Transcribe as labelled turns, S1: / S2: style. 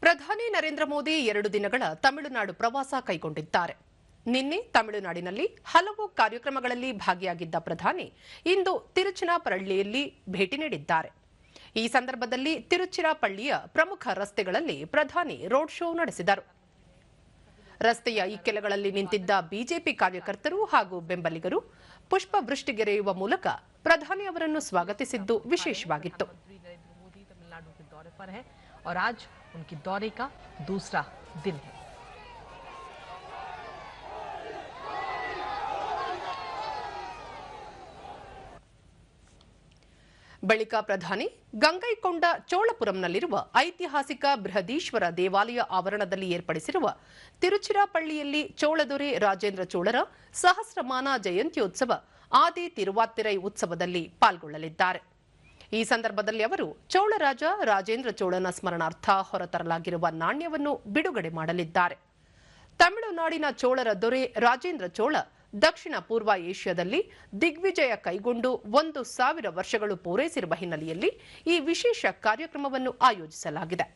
S1: ಪ್ರಧಾನಿ ನರೇಂದ್ರ ಮೋದಿ ಎರಡು ದಿನಗಳ ತಮಿಳುನಾಡು ಪ್ರವಾಸ ಕೈಗೊಂಡಿದ್ದಾರೆ. ನಿನ್ನೆ ತಮಿಳುನಾಡಿನಲ್ಲಿ ಹಲವು ಕಾರ್ಯಕ್ರಮಗಳಲ್ಲಿ ಭಾಗಿಯಾಗಿದ್ದ ಪ್ರಧಾನಿ ಇಂದು ತಿರುಚಿನಾಪಳ್ಳಿಯಲ್ಲಿ ಭೇಟಿ ನೀಡಿದ್ದಾರೆ. ಈ ಸಂದರ್ಭದಲ್ಲಿ ತಿರುಚಿರಾಪಳ್ಳಿಯ ಪ್ರಮುಖ ರಸ್ತೆಗಳಲ್ಲಿ ಪ್ರಧಾನಿ ರೋಡ್ ಶೋ ನಡೆಸಿದರು. ರಸ್ತೆಯ ಇಕ್ಕೆಲಗಳಲ್ಲಿ ನಿಂತಿದ್ದ ಬಿಜೆಪಿ ಕಾರ್ಯಕರ್ತರು ಹಾಗೂ ಬೆಂಬಲಿಗರು ಪುಷ್ಪವೃಷ್ಟಿಗೆರೆಯುವ ಮೂಲಕ ಪ್ರಧಾನಿ ಅವರನ್ನು ಸ್ವಾಗತಿಸಿದ್ದು ವಿಶೇಷವಾಗಿತ್ತು.
S2: दौरे पर है और आज उनके दौरे का दूसरा दिन है
S1: ಬಳಿಕ ಪ್ರಧಾನಿ ಗಂಗೈಕೊಂಡ ಚೋಳಪುರಂನಲ್ಲಿರುವ ಐತಿಹಾಸಿಕ ಬೃಹದೀಶ್ವರ ದೇವಾಲಯ ಆವರಣದಲ್ಲಿ ಏರ್ಪಡಿಸಿರುವ ತಿರುಚಿರಾಪಳ್ಳಿಯಲ್ಲಿ ಚೋಳದೊರೆ ರಾಜೇಂದ್ರ ಚೋಳರ ಸಹಸ್ರಮಾನ ಜಯಂತ್ಯೋತ್ಸವ ಆದಿ ತಿರುವಾತಿರೈ ಉತ್ಸವದಲ್ಲಿ ಪಾಲ್ಗೊಳ್ಳಲಿದ್ದಾರೆ ಈ ಸಂದರ್ಭದಲ್ಲಿ ಅವರು ಚೋಳರಾಜ ರಾಜೇಂದ್ರ ಚೋಳನ ಸ್ಮರಣಾರ್ಥ ಹೊರತರಲಾಗಿರುವ ನಾಣ್ಯವನ್ನು ಬಿಡುಗಡೆ ಮಾಡಲಿದ್ದಾರೆ. ತಮಿಳುನಾಡಿನ ಚೋಳರ ದೊರೆ ರಾಜೇಂದ್ರ ಚೋಳ ದಕ್ಷಿಣ ಪೂರ್ವ ಏಷ್ಯಾದಲ್ಲಿ ದಿಗ್ವಿಜಯ ಕೈಗೊಂಡು ಒಂದು ಸಾವಿರ ವರ್ಷಗಳು ಪೂರೈಸಿರುವ ಹಿನ್ನೆಲೆಯಲ್ಲಿ ಈ ವಿಶೇಷ ಕಾರ್ಯಕ್ರಮವನ್ನು ಆಯೋಜಿಸಲಾಗಿದೆ.